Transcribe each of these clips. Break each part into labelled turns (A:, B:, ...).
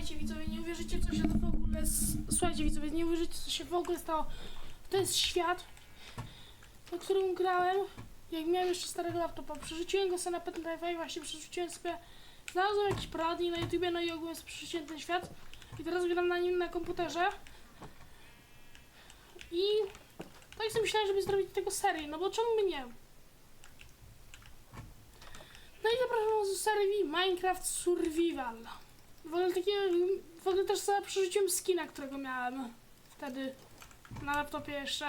A: Słuchajcie widzowie, nie uwierzycie co się w ogóle... Słuchajcie widzowie, nie uwierzycie co się w ogóle stało. To jest świat, po którym grałem, jak miałem jeszcze starego laptopa. Przerzuciłem go sobie na pendrive'a i właśnie przerzuciłem sobie... Znalazłem jakiś poradnik na YouTubie, no i ogólnie przerzuciłem ten świat. I teraz gram na nim na komputerze. I... Tak sobie myślałem, żeby zrobić tego serię, no bo czemu by nie? No i zapraszam do serii Minecraft Survival. W ogóle takie, w ogóle też sobie przerzuciłem skina, którego miałem wtedy na laptopie jeszcze.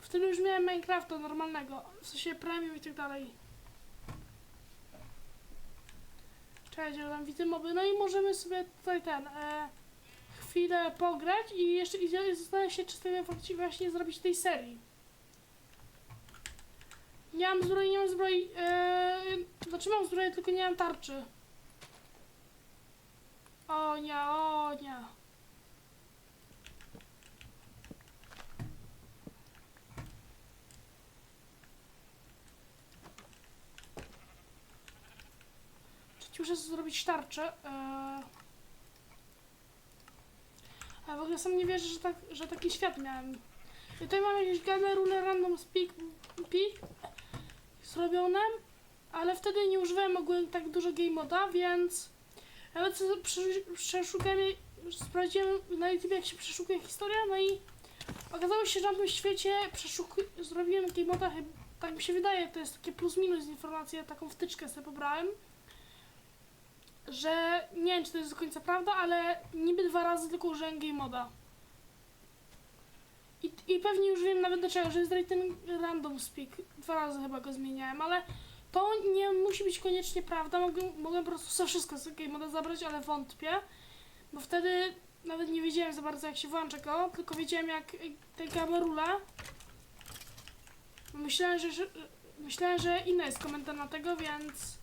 A: Wtedy już miałem Minecrafta normalnego, w sensie premium i tak dalej. Że tam widzę moby, no i możemy sobie tutaj ten, e, chwilę pograć i jeszcze i zastanawiam się, czy chcemy właśnie zrobić tej serii. Nie mam zbroi, nie mam zbroi. Yy, znaczy mam zbroję, tylko nie mam tarczy. O nie, o nie. Przecież muszę zrobić tarczę. A w ogóle sam nie wierzę, że, tak, że taki świat miałem. I tutaj mam jakieś galerule random speak, peak zrobione, ale wtedy nie używałem ogólnie tak dużo game moda, więc nawet przeszukałem, sprawdziłem na YouTube jak się przeszukuje historia, no i okazało się, że na tym świecie zrobiłem game moda, tak mi się wydaje, to jest takie plus minus informacja, taką wtyczkę sobie pobrałem, że nie wiem czy to jest do końca prawda, ale niby dwa razy tylko użyłem game moda. I, I pewnie już wiem nawet dlaczego, że jest ten random speak. Dwa razy chyba go zmieniałem, ale to nie musi być koniecznie prawda. Mogę, po prostu sobie wszystko z game moda zabrać, ale wątpię. Bo wtedy nawet nie wiedziałem za bardzo jak się włącza go, tylko wiedziałem jak te gamerule. Myślałem, że, że myślałem, że inny jest komentarz na tego, więc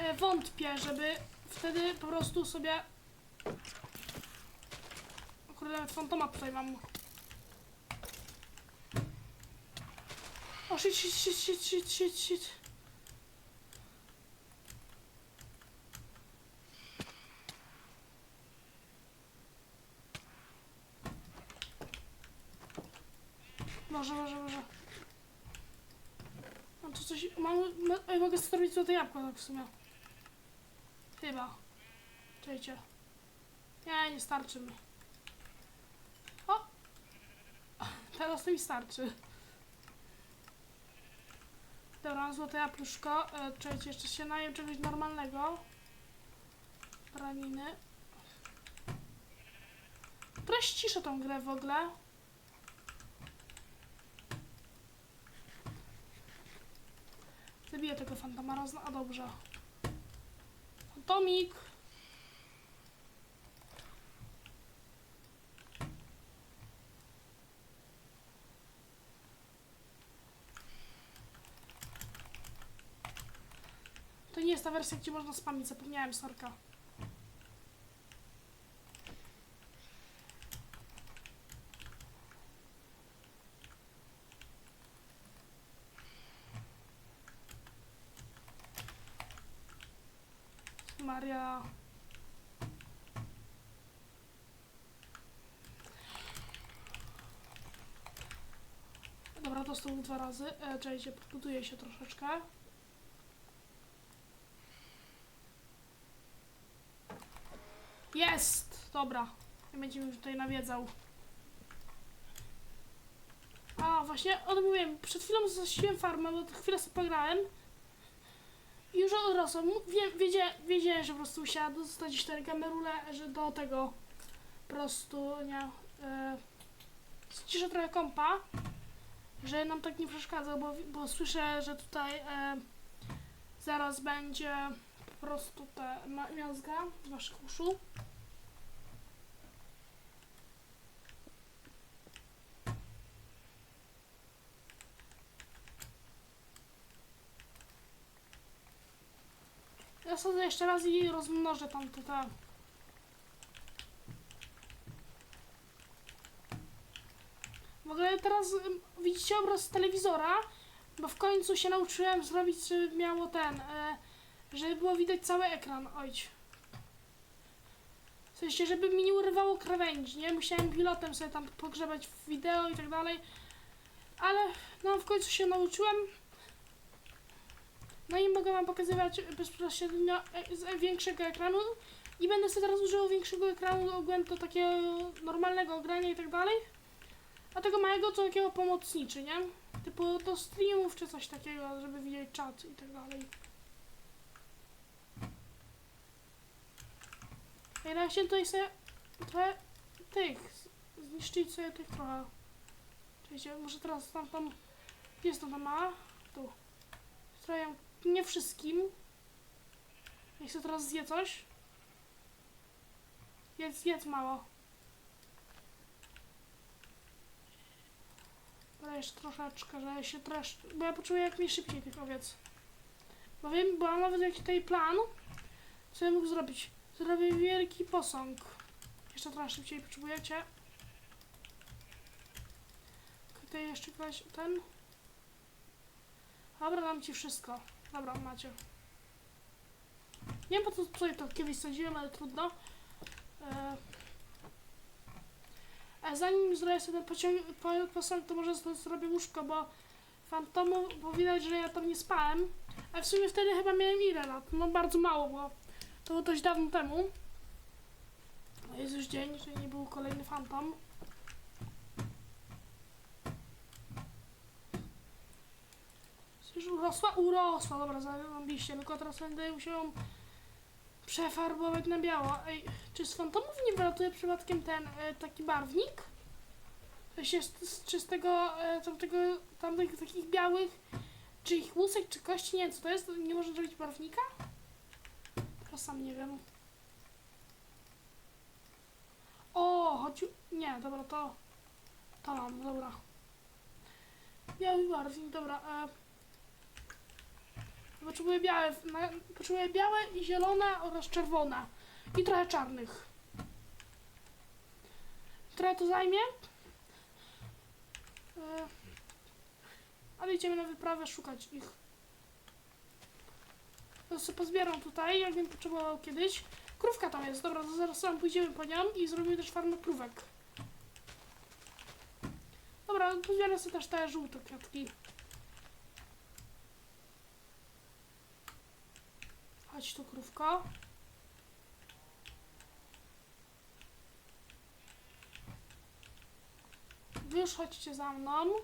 A: e, wątpię, żeby wtedy po prostu sobie. O kurde, nawet fantoma tutaj mam. O, shit, shit, shit, shit, shit, shit, shit. Może, może, może. Mam tu coś, mam, ma, ej, mogę zrobić złote jabłko tak w sumie. Chyba. Czekajcie. Nie, nie starczy mi. O! Teraz to mi starczy. Dobra, mam złote jabłuszko. E, czekajcie, jeszcze się najem czegoś normalnego. Raniny. Trochę ściszę tą grę w ogóle. Zabiję tego fantoma raz na... A dobrze. Fantomik! To nie jest ta wersja, gdzie można spamić, zapomniałem, sorka. Maria. Dobra, dostał dwa razy. E, czekajcie, podbuduję się troszeczkę. Jest! Dobra. Nie będzie mi tutaj nawiedzał. A, właśnie odmówiłem. Przed chwilą zasiłem farmę, bo chwilę sobie pograłem. Już odrosłem. Mu- Wie, wiedzie, wiedziałem, że po prostu musiała dostać 4 kamerule, że do tego po prostu, nie... Ściszę trochę kompa, że nam tak nie przeszkadza, bo, bo słyszę, że tutaj e, zaraz będzie po prostu ta miazga z waszych uszu. Ja sadzę jeszcze raz i rozmnożę tam te, te. W ogóle teraz widzicie obraz z telewizora, bo w końcu się nauczyłem zrobić, żeby miało ten, e, żeby było widać cały ekran. Ojć. W sensie, żeby mi nie urywało krawędzi, nie? Musiałem pilotem sobie tam pogrzebać w wideo i tak dalej. Ale no w końcu się nauczyłem. No i mogę wam pokazywać bezpośrednio e, z większego ekranu. I będę sobie teraz używał większego ekranu do takiego normalnego ogrania i tak dalej. A tego małego to takiego pomocniczy, nie? Typu do streamów czy coś takiego, żeby widzieć czat i tak dalej. I na się tutaj sobie trochę tych zniszczyć sobie tych trochę. Czekajcie, może teraz tam tam jest to ta mała? Tu. Trochę nie wszystkim. Niech sobie teraz zje coś. Jedz, jedz mało. Ale jeszcze troszeczkę, że się treszcz... Bo ja poczuję jak mi szybciej tych owiec. Bo wiem, bo mam nawet jakiś tutaj plan, co ja mógł zrobić. Zrobię wielki posąg. Jeszcze trochę szybciej potrzebujecie. Tutaj jeszcze ktoś ten. Dobra, dam ci wszystko. Dobra, macie. Nie wiem po co tutaj to kiedyś sadziłem, ale trudno. E, a zanim zrobię sobie pociąg, po, posąg, to może zrobię łóżko, bo fantomu, bo widać, że ja tam nie spałem. A w sumie wtedy chyba miałem ile lat? No bardzo mało, bo to było dość dawno temu. No jest już dzień, że nie był kolejny fantom. Już urosła? Urosła, dobra, zarąbiście, tylko teraz będę musiał przefarbować na biało. Ej, czy z fantomów nie wylatuje przypadkiem ten e, taki barwnik? Się z, z czystego, e, tamtego, tamtych takich białych, czy ich łusek, czy kości, nie co to jest, nie można zrobić barwnika? Teraz sam nie wiem. O, chodzi... Nie, dobra, to... To mam, dobra. Biały barwnik, dobra. E, potrzebuję białe, na, potrzebuję białe i zielone oraz czerwone. I trochę czarnych. Trochę to zajmie. E, ale idziemy na wyprawę szukać ich. To sobie pozbieram tutaj, jak bym potrzebował kiedyś. Krówka tam jest, dobra, to zaraz sam pójdziemy po nią i zrobimy też farmę krówek. Dobra, pozbieram sobie też te żółte kwiatki. Chodź tu, krówko. Wy chodźcie za mną.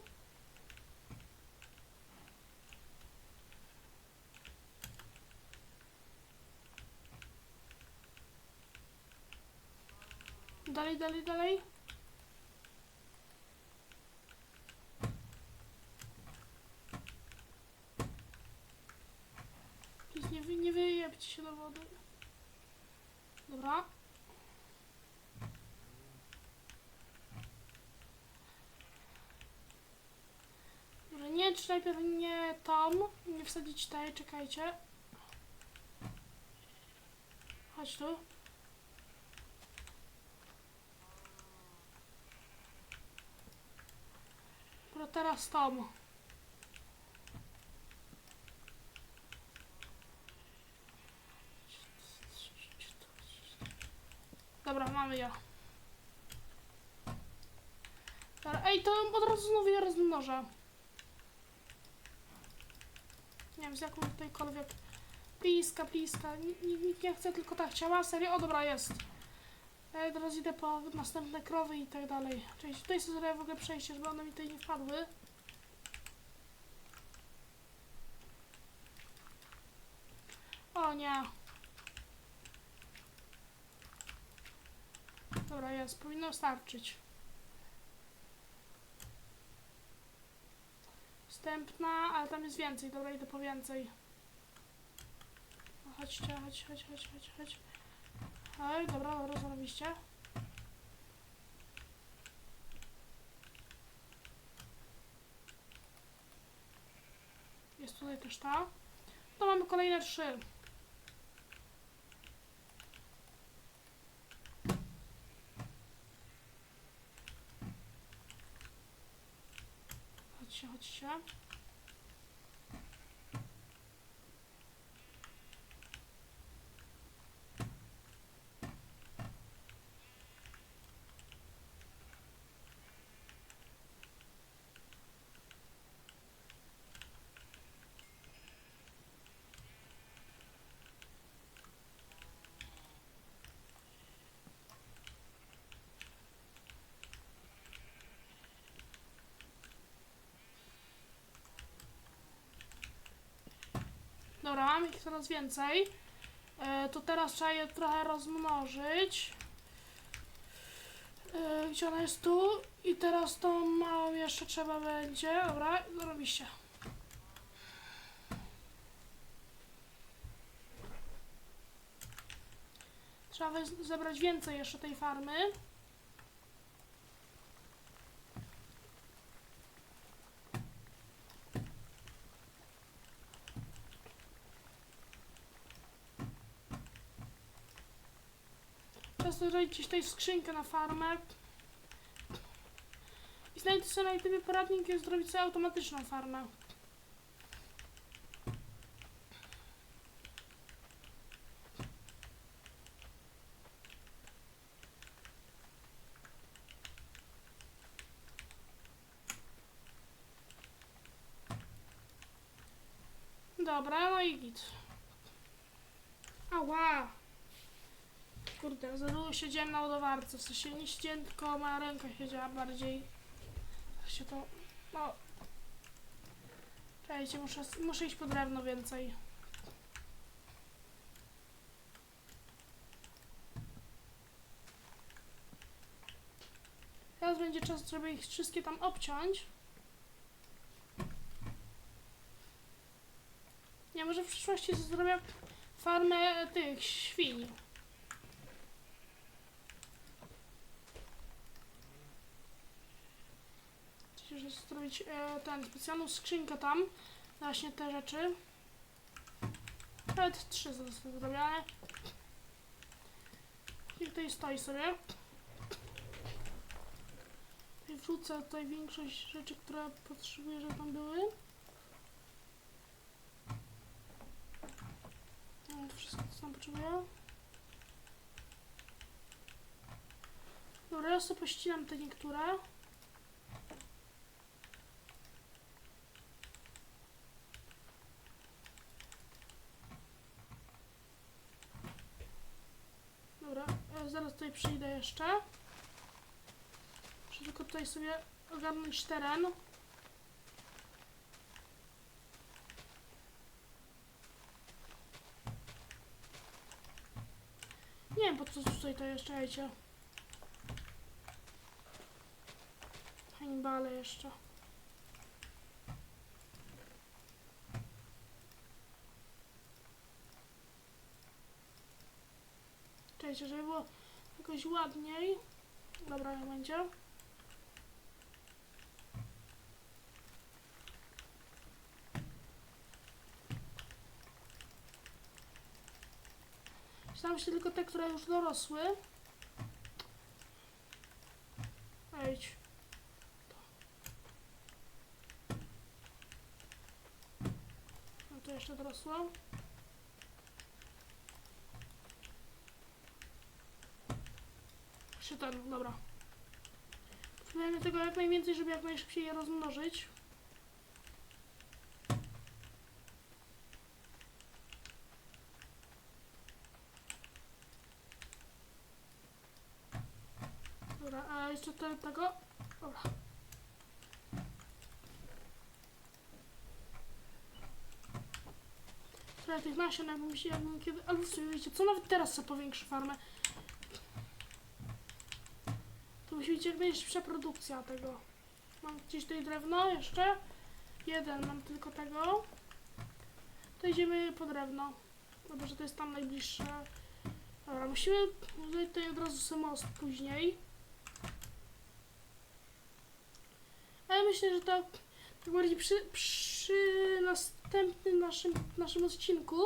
A: Dalej, dalej, dalej. Please, nie, wy, nie wyjebcie się do wody. Dobra. Może nie, czy najpierw nie Tom, nie wsadzić tej, czekajcie. Chodź tu. Dobra, teraz Tom. Dobra, mamy ja. Ej, to od razu znowu je rozmnożę. Nie wiem, z jaką tutejkolwiek. Pliska, pliska. Nikt nie, chce, tylko tak chciała. Serio? O, dobra, jest. Ja teraz idę po następne krowy i tak dalej. Czyli tutaj sobie zrobię w ogóle przejście, żeby one mi tutaj nie wpadły. O nie. Dobra, jest. Powinno starczyć. Wstępna, ale tam jest więcej. Dobra, idę po więcej. No, Chodźcie, chodź, chodź, chodź, chodź, chodź. Oj, dobra, dobra. Jest tutaj też ta. To mamy kolejne trzy. Chodźcie, mam ich coraz więcej. E, to teraz trzeba je trochę rozmnożyć. E, gdzie ona jest tu? I teraz tą małą jeszcze trzeba będzie. Dobra, zarobiście. Trzeba wez- zebrać więcej jeszcze tej farmy. Zrobić gdzieś tutaj skrzynkę na farmę. I znajdę sobie na poradnik, jak zrobić sobie automatyczną farmę. Dobra, no i git. Ała! Kurde, za długo siedziałem na ładowarce, w sensie nie siedziałem, tylko moja ręka siedziała bardziej. Jak się to... no... Czekajcie, muszę, muszę iść po drewno więcej. Teraz będzie czas, żeby ich wszystkie tam obciąć. Ja może w przyszłości zrobię farmę tych świń. Chcę zrobić e, ten specjalną skrzynkę tam. Właśnie te rzeczy. Nawet trzy zostały zrobione. I tutaj stoi sobie. I wrzucę tutaj większość rzeczy, które potrzebuję, żeby tam były. No, wszystko, co tam potrzebuję. Dobra, ja sobie pościnam te niektóre. Dobra, e, zaraz tutaj przyjdę jeszcze. Muszę tylko tutaj sobie ogarnąć teren. Nie wiem po co tutaj to jeszcze jecie. Hannibale jeszcze. Czekajcie, żeby było jakoś ładniej. Dobra, jak będzie. Staram się tylko te, które już dorosły. Ejdź. No to jeszcze dorosło. Jeszcze ten, dobra. Potrzebujemy tego jak najwięcej, żeby jak najszybciej je rozmnożyć. Dobra, a jeszcze te, tego. Dobra. Trochę tych nasion, jakbym się, jakbym kiedy... Albo w sumie wiecie, co nawet teraz sobie powiększy farmę. To musi być jak najszybsza produkcja tego. Mam gdzieś tutaj drewno jeszcze. Jeden, mam tylko tego. To idziemy po drewno. Dobra, że to jest tam najbliższe. Dobra, musimy zrobić tutaj od razu sobie później. Ale myślę, że to tak bardziej przy, przy następnym naszym, naszym odcinku.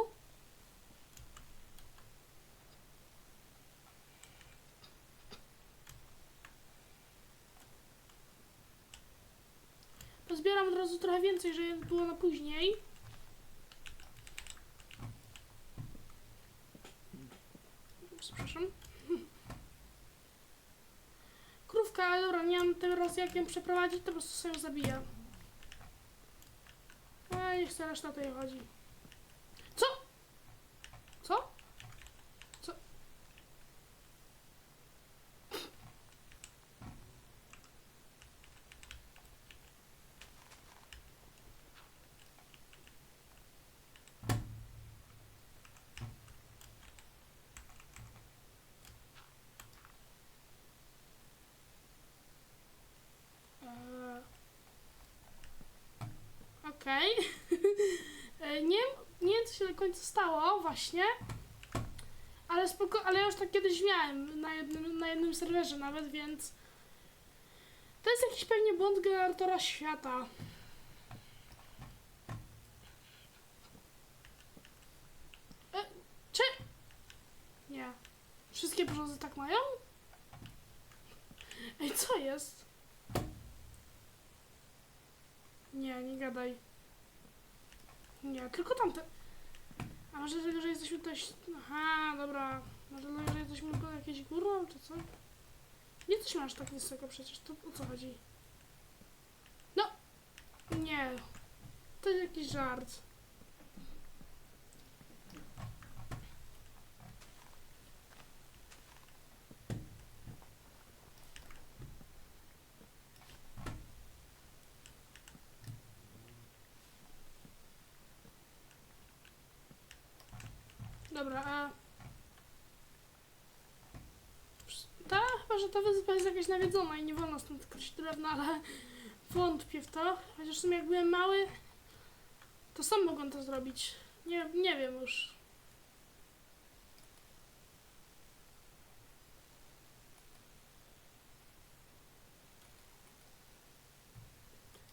A: Pozbieram od razu trochę więcej, żeby było na później. Przepraszam. Krówka, ale dobra, nie mam teraz jak ją przeprowadzić, to po prostu sobie ją zabiję. A niech sobie reszta tutaj chodzi. Co? Co? Okej. E, nie, nie wiem, co się do końca stało, właśnie. Ale spoko, ale ja już tak kiedyś miałem na jednym, na jednym serwerze nawet, więc to jest jakiś pewnie błąd generatora świata. E, czy... Nie. Wszystkie brzozy tak mają? Ej, co jest? Nie, nie gadaj. Nie, tylko tamte. A może dlatego, że jesteśmy dość... Aha, dobra. Może dlatego, że jesteśmy tylko jakieś górą, czy co? Nie jesteśmy aż tak wysoko przecież, to o co chodzi? No! Nie. To jest jakiś żart. Dobra, a... Ta, chyba, że ta wyspa jest jakaś nawiedzona i nie wolno stąd kroić drewna, ale wątpię w to. Chociaż w sumie jak byłem mały, to sam mogłem to zrobić. Nie, nie wiem już.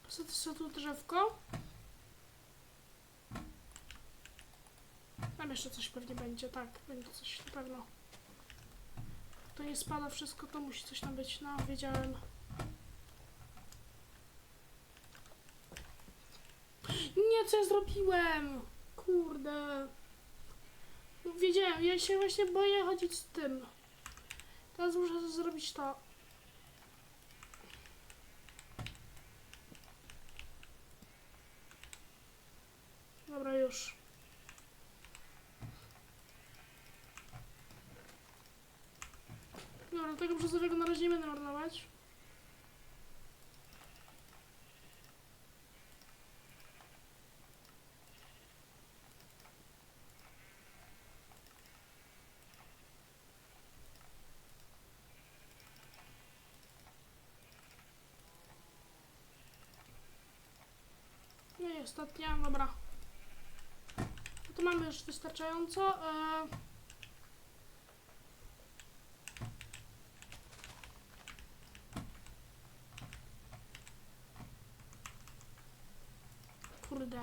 A: Co to co tu drzewko? Tam jeszcze coś pewnie będzie, tak, będzie coś na pewno. To nie spada wszystko, to musi coś tam być, no wiedziałem. Nie, co ja zrobiłem? Kurde. No, Wiedziałem, ja się właśnie boję chodzić z tym. Teraz muszę zrobić to. Dobra, już. Brzozowego na razie nie będę marnować. No ostatnia, dobra. To mamy już wystarczająco. E... Kurde.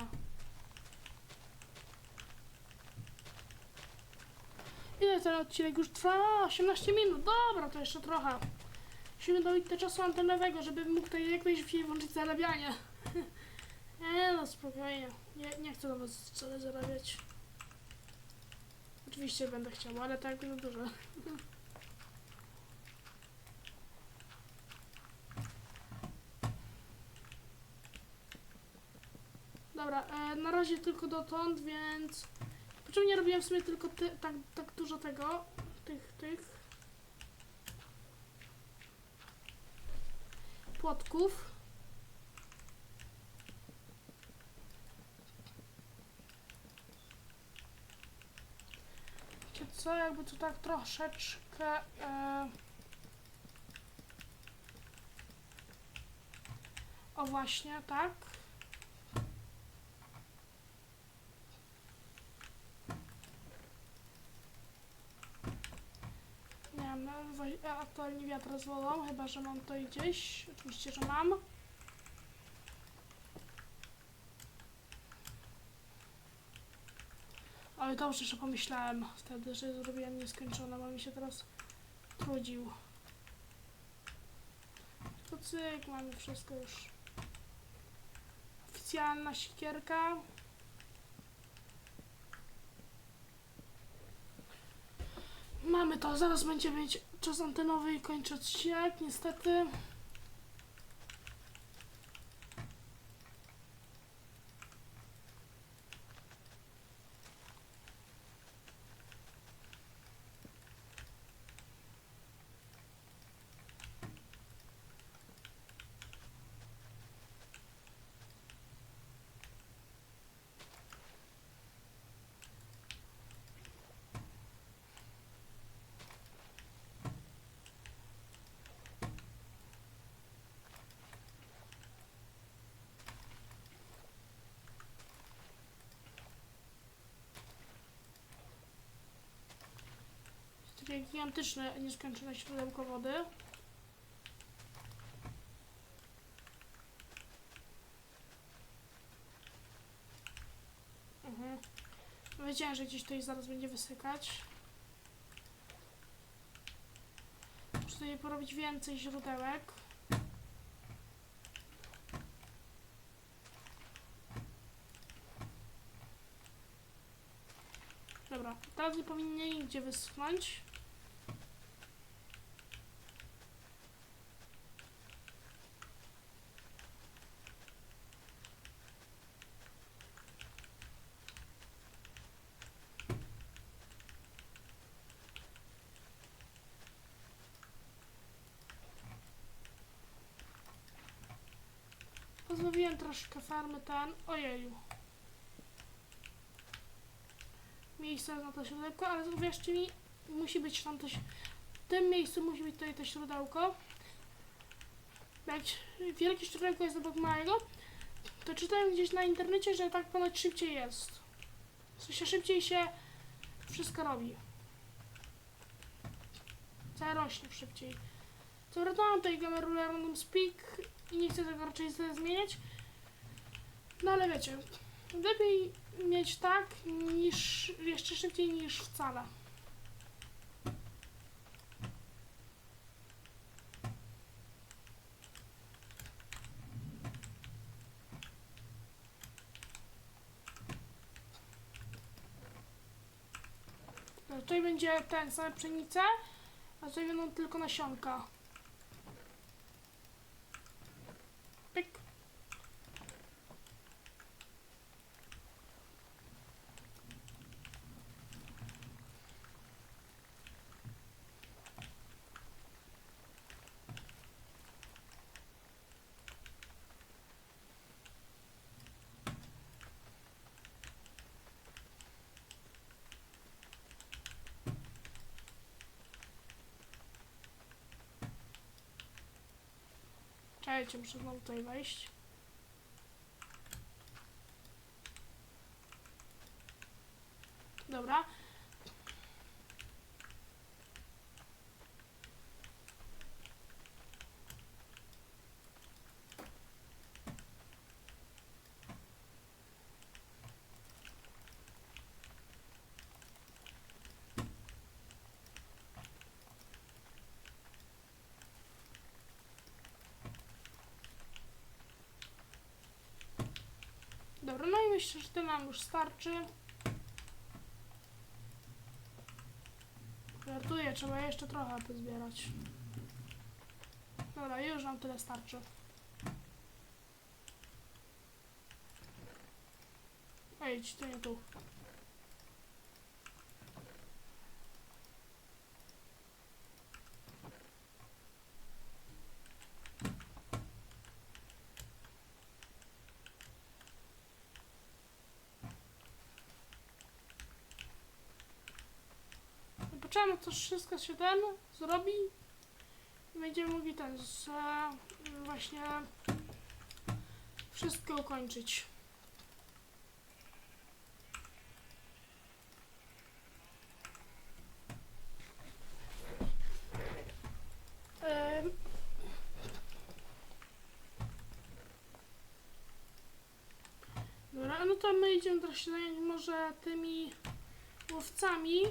A: Ile ten odcinek już trwa? 18 minut. Dobra, to jeszcze trochę. Musimy dojść do czasu antenowego, żeby mógł tutaj jak najszybciej włączyć zarabianie. Nie no, spokojnie. Nie, nie chcę na was wcale zarabiać. Oczywiście będę chciał, ale tak za dużo. Dobra, e, na razie tylko dotąd, więc... Dlaczego nie robiłem w sumie tylko ty, tak, tak dużo tego? Tych, tych... Płotków. Wiecie co, jakby tu tak troszeczkę... E... O właśnie, tak. Nie wiem, no, wa- ja aktualnie wiatr rozwolą, chyba że mam to gdzieś. Oczywiście, że mam. Ale dobrze, że pomyślałem wtedy, że zrobiłem nieskończone, bo mi się teraz trudził. To cyk, mamy wszystko już. Oficjalna sikierka. Mamy to, zaraz będzie mieć czas antenowy i kończę odcinek, niestety. Gigantyczne, nieskończone źródełko wody. Mhm. Wiedziałem, że gdzieś tutaj zaraz będzie wysykać. Muszę tutaj porobić więcej źródełek. Dobra, teraz nie powinien nigdzie wyschnąć. Pozbawiłem troszkę farmy ten. Ojeju. Miejsce na to źródełko, ale uwierzcie mi, musi być tam ś- W tym miejscu musi być tutaj to źródełko. Jak wielkie źródełko jest obok małego, to czytałem gdzieś na internecie, że tak ponoć szybciej jest. W sensie szybciej się wszystko robi. Całe rośnie szybciej. Co prawda mam tutaj Gamerula Random Speak i nie chcę tego raczej zmieniać. No ale wiecie, lepiej mieć tak niż jeszcze szybciej niż wcale. Tutaj będzie ten same pszenice, a tutaj będą tylko nasionka. Czekajcie, muszę znowu tutaj wejść. Dobra. Dobra, no i myślę, że to nam już starczy. Żartuję, trzeba jeszcze trochę pozbierać. Dobra, już nam tyle starczy. Ej, to nie tu. Poczekamy, to wszystko się ten zrobi. Będziemy mogli ten z, właśnie wszystko ukończyć. Dobra, no to my idziemy teraz się zająć może tymi łowcami.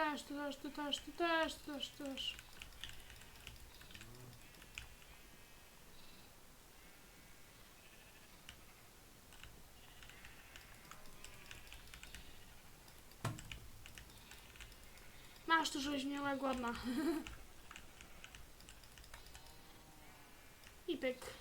A: Też, ty też, ty też, też, też, też. Masz tu, głodna. I pyk.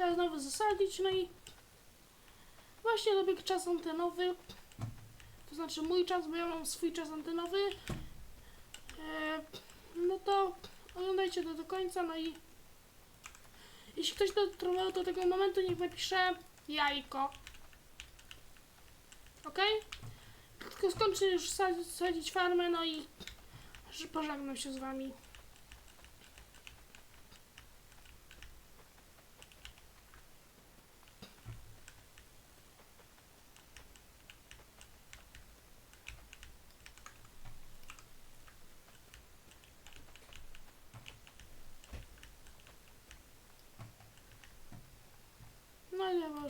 A: Trzeba znowu zasadzić, no i właśnie dobiegł czas antenowy. To znaczy mój czas, bo ja mam swój czas antenowy. E, no to oglądajcie to do końca, no i jeśli ktoś dotrwał do tego momentu, niech napisze jajko. Ok? Tylko skończę już sadzić, farmę, no i że pożegnam się z wami.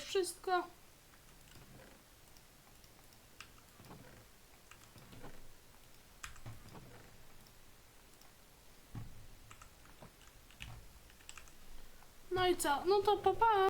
A: Wszystko. No i co? No to papa. Pa.